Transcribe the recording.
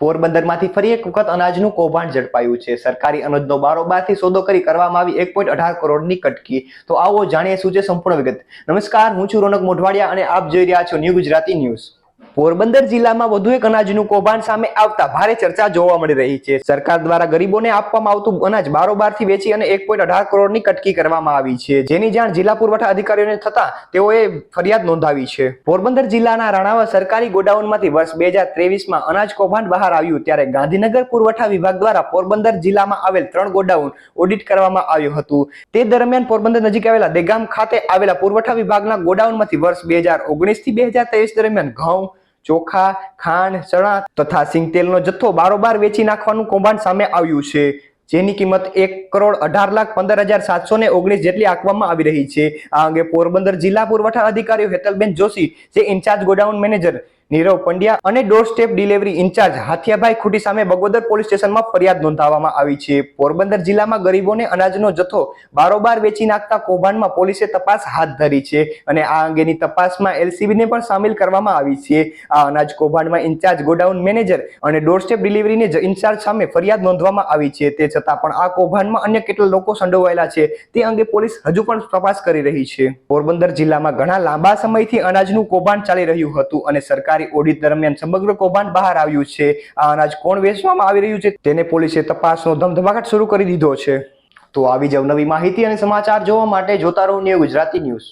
પોરબંદરમાંથી ફરી એક વખત અનાજનું કૌભાંડ ઝડપાયું છે. સરકારી અનાજનો બારોબારથી સોદો કરી કરવામાં આવી એક પોઈન્ટ અઢાર કરોડની કટકી. તો આવો જાણીએ શું છે સંપૂર્ણ વિગત. નમસ્કાર, હું છું રોનક મોઢવાડિયા અને આપ જોઈ રહ્યા છો ન્યૂ ગુજરાતી ન્યૂઝ. પોરબંદર જિલ્લામાં વધુ એક અનાજનું કૌભાંડ સામે આવતા ભારે ચર્ચા જોવા મળી રહી છે. સરકાર દ્વારા ગરીબોને આપવામાં આવતું અનાજ બારોબારથી વેચી અને એક પોઈન્ટ અઢાર કરોડની કટકી કરવામાં આવી છે. જેની જાણ જિલ્લા પુરવઠા અધિકારીઓને થતા તેઓએ ફરિયાદ નોંધાવી છે. પોરબંદર જિલ્લાના રાણાવા સરકારી ગોડાઉનમાંથી વર્ષ બે હજાર ત્રેવીસમાં અનાજ કૌભાંડ બહાર આવ્યું ત્યારે ગાંધીનગર પુરવઠા વિભાગ દ્વારા પોરબંદર જિલ્લામાં આવેલ ત્રણ ગોડાઉન ઓડિટ કરવામાં આવ્યું હતું. તે દરમિયાન પોરબંદર નજીક આવેલા દેગામ ખાતે આવેલા પુરવઠા વિભાગના ગોડાઉનમાંથી વર્ષ બે હજાર ઓગણીસથી બે હજાર ત્રેવીસ દરમિયાન ઘઉં ચોખા, ખાંડ, ચણા તથા સિંગતેલનો જથ્થો બારોબાર વેચી નાખવાનું કૌભાંડ સામે આવ્યું છે. જેની કિંમત એક કરોડ અઢાર લાખ પંદર હજાર સાતસો ને ઓગણીસ જેટલી આંકવામાં આવી રહી છે. આ અંગે પોરબંદર જિલ્લા પુરવઠા અધિકારીઓ હેતલબેન જોશી, જે incharge godown manager Nirav Pandya અને door step delivery incharge Hathiyabhai Khuti સામે બગોદર પોલીસ સ્ટેશનમાં ફરિયાદ નોંધાવવામાં આવી છે. પોરબંદર જિલ્લામાં ગરીબોને અનાજનો જથ્થો બારોબાર વેચી નાખતા કૌભાંડમાં પોલીસે તપાસ હાથ ધરી છે અને આ અંગેની તપાસમાં એલસીબીને પણ સામેલ કરવામાં આવી છે. આ અનાજ કૌભાંડમાં ઇન્ચાર્જ ગોડાઉન મેનેજર અને ડોર સ્ટેપ ડિલિવરીને ઇન્ચાર્જ સામે ફરિયાદ નોંધવામાં આવી છે. તે છતાં પણ આ કૌભાંડમાં અન્ય કેટલા લોકો સંડોવાયેલા છે તે અંગે પોલીસ હજુ પણ તપાસ કરી રહી છે. પોરબંદર જિલ્લામાં ઘણા લાંબા સમયથી અનાજનું કૌભાંડ ચાલી રહ્યું હતું અને સરકારી ઓડિટ દરમિયાન સમગ્ર કૌભાંડ બહાર આવ્યું છે. આ અનાજ કોણ વેચવામાં આવી રહ્યું છે? તેને પોલીસે તપાસનો ધમધમાટ શરૂ કરી દીધો છે. તો આવી જ નવી માહિતી અને સમાચાર જોવા માટે જોતા રહો ન્યૂ ગુજરાતી ન્યૂઝ.